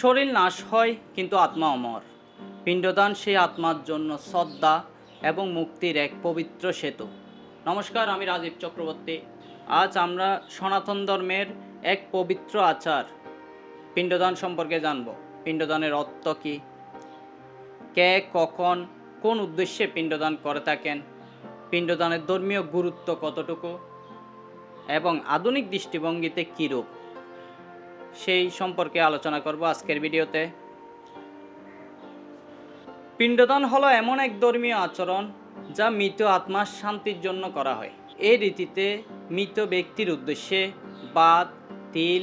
শরীর নাশ হয়, কিন্তু আত্মা অমর। পিণ্ডদান সেই আত্মার জন্য শ্রদ্ধা এবং মুক্তির এক পবিত্র সেতু। নমস্কার, আমি রাজীব চক্রবর্তী। আজ আমরা সনাতন ধর্মের এক পবিত্র আচার, পিণ্ডদান সম্পর্কে জানব। পিণ্ডদানের অর্থ কী? কে, কখন, কোন উদ্দেশ্যে পিণ্ডদান করে থাকেন? পিণ্ডদানের ধর্মীয় গুরুত্ব কতটুকু? এবং আধুনিক দৃষ্টিভঙ্গিতে কীরূপ সেই সম্পর্কে আলোচনা করব আজকের ভিডিওতে। পিণ্ডদান হলো এমন এক ধর্মীয় আচরণ যা মৃত আত্মার শান্তির জন্য করা হয়। এই রীতিতে মৃত ব্যক্তির উদ্দেশ্যে বাদ, তিল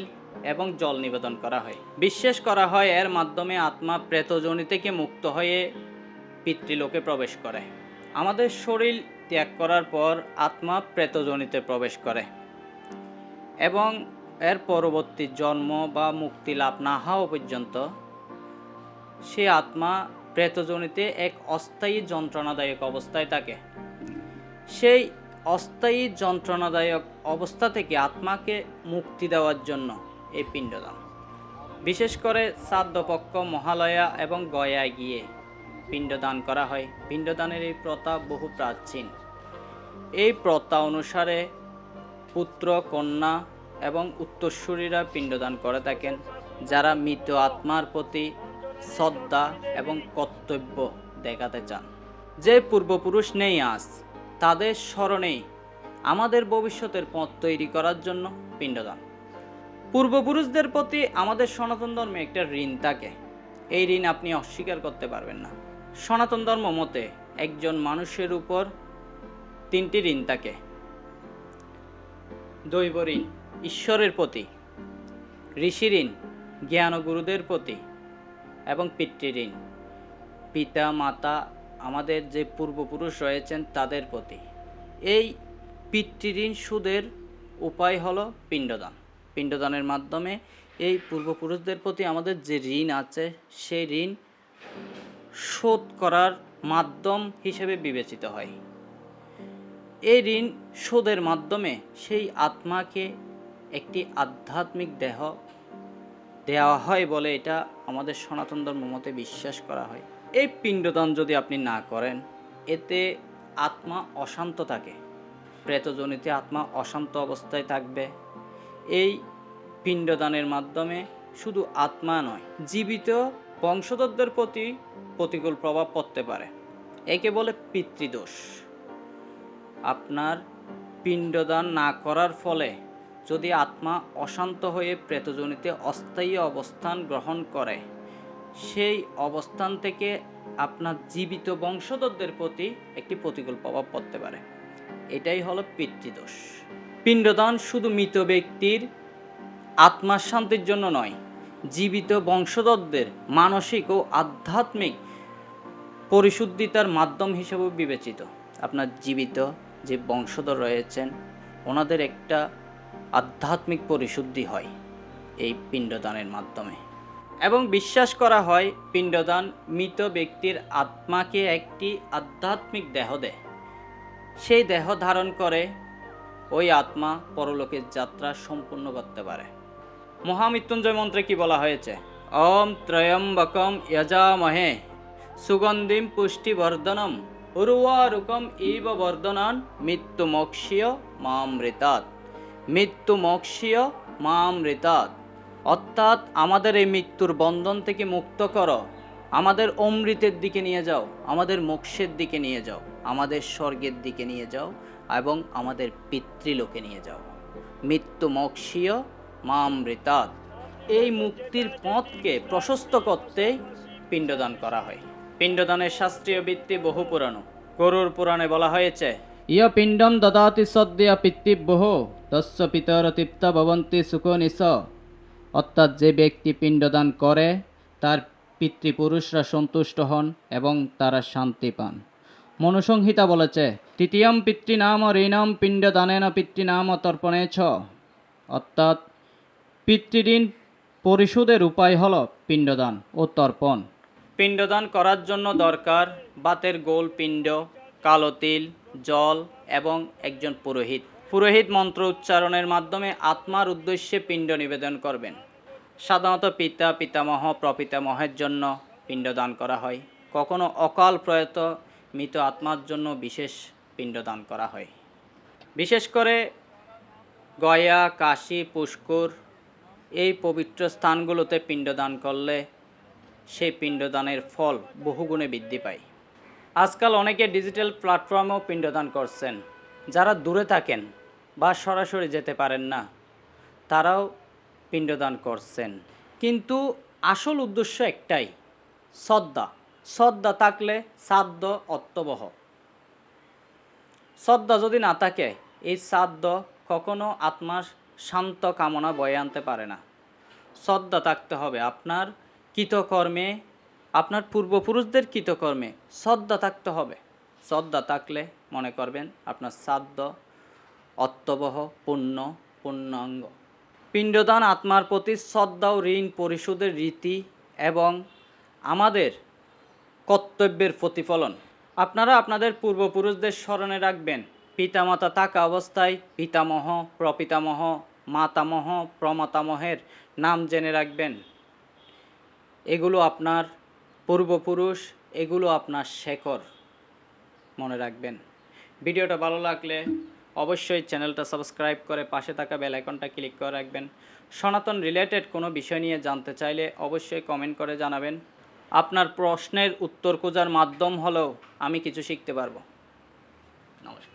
এবং জল নিবেদন করা হয়। বিশ্বাস করা হয় এর মাধ্যমে আত্মা প্রেতজনি থেকে মুক্ত হয়ে পিতৃলোকে প্রবেশ করে। আমাদের শরীর ত্যাগ করার পর আত্মা প্রেতজনিতে প্রবেশ করে এবং এর পরবর্তী জন্ম বা মুক্তি লাভ না হওয়া পর্যন্ত সে আত্মা প্রেতজনিতে এক অস্থায়ী যন্ত্রণাদায়ক অবস্থায় থাকে। সেই অস্থায়ী যন্ত্রণাদায়ক অবস্থা থেকে আত্মাকে মুক্তি দেওয়ার জন্য এই পিণ্ডদান। বিশেষ করে শ্রাদ্ধপক্ষ, মহালয়া এবং গয়ায় গিয়ে পিণ্ডদান করা হয়। পিণ্ডদানের এই প্রথা বহু প্রাচীন। এই প্রথা অনুসারে পুত্র, কন্যা এবং উত্তরসূরিরা পিণ্ডদান করে থাকেন, যারা মৃত আত্মার প্রতি শ্রদ্ধা এবং কর্তব্য দেখাতে চান। যে পূর্বপুরুষ নেই আজ, তাদের স্মরণেই আমাদের ভবিষ্যতের পথ তৈরি করার জন্য পিণ্ডদান। পূর্বপুরুষদের প্রতি আমাদের সনাতন ধর্মে একটা ঋণ থাকে। এই ঋণ আপনি অস্বীকার করতে পারবেন না। সনাতন ধর্ম মতে একজন মানুষের উপর তিনটি ঋণ থাকে। দৈব ঋণ ঈশ্বরের প্রতি ঋষি ঋণ জ্ঞান গুরুদের প্রতি এবং পিতৃঋণ। পিতা, মাতা আমাদের যে পূর্বপুরুষ রয়েছেন তাদের প্রতি। এই পিতৃঋণ সুদের উপায় হলো পিণ্ডদান। পিণ্ডদানের মাধ্যমে এই পূর্বপুরুষদের প্রতি আমাদের যে ঋণ আছে, সেই ঋণ শোধ করার মাধ্যম হিসেবে বিবেচিত হয়। এই ঋণ শোধের মাধ্যমে সেই আত্মাকে একটি আধ্যাত্মিক দেহ দেওয়া হয় বলে এটা আমাদের সনাতন ধর্ম মতে বিশ্বাস করা হয়। এই পিণ্ডদান যদি আপনি না করেন, এতে আত্মা অশান্ত থাকে, প্রেতজনিতে আত্মা অশান্ত অবস্থায় থাকবে। এই পিণ্ডদানের মাধ্যমে শুধু আত্মা নয়, জীবিত বংশধরদের প্রতি প্রতিকূল প্রভাব পড়তে পারে। একে বলে পিতৃদোষ। আপনার পিণ্ডদান না করার ফলে যদি আত্মা অশান্ত হয়ে প্রেতজনিতে অস্থায়ী অবস্থান গ্রহণ করে, সেই অবস্থান থেকে আপনার জীবিত বংশধরদের প্রতি একটি প্রতিকূল প্রভাব পড়তে পারে। এটাই হলো পিতৃদোষ। পিণ্ডদান শুধু মৃত ব্যক্তির আত্মার শান্তির জন্য নয়, জীবিত বংশধরদের মানসিক ও আধ্যাত্মিক পরিশুদ্ধিতার মাধ্যম হিসেবেও বিবেচিত। আপনার জীবিত যে বংশধর রয়েছেন, ওনাদের একটা আধ্যাত্মিক পরিশুদ্ধি হয় এই পিণ্ডদানের মাধ্যমে। এবং বিশ্বাস করা হয় পিণ্ডদান মৃত ব্যক্তির আত্মাকে একটি আধ্যাত্মিক দেহ দেয়। সেই দেহ ধারণ করে ওই আত্মা পরলোকের যাত্রা সম্পূর্ণ করতে পারে। মহামৃত্যুঞ্জয় মন্ত্রে কি বলা হয়েছে? ওম ত্রয়ম্বকম যজামহে সুগন্ধিম পুষ্টিবর্ধনম উর্বারুকম ইব বর্ধনান মৃত্যুমোক্ষীয় মামৃতাৎ মৃত্যুমোক্ষীয় মামৃতাৎ অর্থাৎ আমাদের এই মৃত্যুর বন্ধন থেকে মুক্ত করো। আমাদের অমৃতের দিকে নিয়ে যাও, আমাদের মোক্ষের দিকে নিয়ে যাও, আমাদের স্বর্গের দিকে নিয়ে যাও এবং আমাদের পিতৃলোকে নিয়ে যাও। মৃত্যু মোক্ষীয় মামৃতাৎ এই মুক্তির পথকে প্রশস্ত করতে পিণ্ডদান করা হয়। পিণ্ডদানের শাস্ত্রীয় ভিত্তি বহু পুরানো। গরুর পুরাণে বলা হয়েছে, ইয় পিণ্ডম দদাতি সদ্য পিতৃব্যহ। তস্য পিতর তৃপ্ত ভবন্তি সুখনিস অর্থাৎ যে ব্যক্তি পিণ্ডদান করে, তার পিতৃপুরুষরা সন্তুষ্ট হন এবং তারা শান্তি পান। মনুসংহিতা বলেছে, তৃতীয়ম পিতৃনাম ঋণম পিণ্ডদানেন পিতৃনাম তর্পণে ছ। অর্থাৎ পিতৃঋণ পরিশোধের উপায় হল পিণ্ডদান ও তর্পণ। পিণ্ডদান করার জন্য দরকার বাতের গোল পিণ্ড, কালো তিল, জল এবং একজন পুরোহিত। পুরোহিত মন্ত্র উচ্চারণের মাধ্যমে আত্মার উদ্দেশ্যে পিণ্ড নিবেদন করবেন। সাধারণত পিতা, পিতামহ, প্রপিতামহের জন্য পিণ্ডদান করা হয়। কখনো অকাল প্রয়াত মৃত আত্মার জন্য বিশেষ পিণ্ডদান করা হয়। বিশেষ করে গয়া, কাশী, পুষ্কর এই পবিত্র স্থানগুলোতে পিণ্ডদান করলে সেই পিণ্ডদানের ফল বহুগুণে বৃদ্ধি পায়। আজকাল অনেকে ডিজিটাল প্ল্যাটফর্মেও পিণ্ডদান করছেন। যারা দূরে থাকেন বা সরাসরি যেতে পারেন না। তারাও পিণ্ডদান করছেন। কিন্তু আসল উদ্দেশ্য একটাই শ্রদ্ধা শ্রদ্ধা থাকলে সাধ্য অর্থবহ শ্রদ্ধা যদি না থাকে, এই শ্রাদ্ধ কখনো আত্মার শান্ত কামনা বয়ে আনতে পারে না। শ্রদ্ধা থাকতে হবে আপনার কৃতকর্মে, আপনার পূর্বপুরুষদের কৃতকর্মে। শ্রদ্ধা থাকতে হবে। শ্রদ্ধা থাকলে, মনে করবেন, আপনার শ্রাদ্ধ অর্থবহ পূর্ণ পূর্ণাঙ্গ পিণ্ডদান আত্মার প্রতি শ্রদ্ধা ও ঋণ পরিশোধের রীতি এবং আমাদের কর্তব্যের প্রতিফলন। আপনারা আপনাদের পূর্বপুরুষদের স্মরণে রাখবেন, পিতামাতা থাকা অবস্থায় পিতামহ, প্রপিতামহ, মাতামহ, প্রমাতামহের নাম জেনে রাখবেন। এগুলো আপনার পূর্বপুরুষ, এগুলো আপনার শেখর। মনে রাখবেন। ভিডিওটা ভালো লাগলে অবশ্যই চ্যানেলটা সাবস্ক্রাইব করে পাশে থাকা বেল আইকনটা ক্লিক করে রাখবেন। সনাতন রিলেটেড কোনো বিষয় নিয়ে জানতে চাইলে অবশ্যই কমেন্ট করে জানাবেন। আপনার প্রশ্নের উত্তর খোঁজার মাধ্যম হলেও আমি কিছু শিখতে পারব। নমস্কার।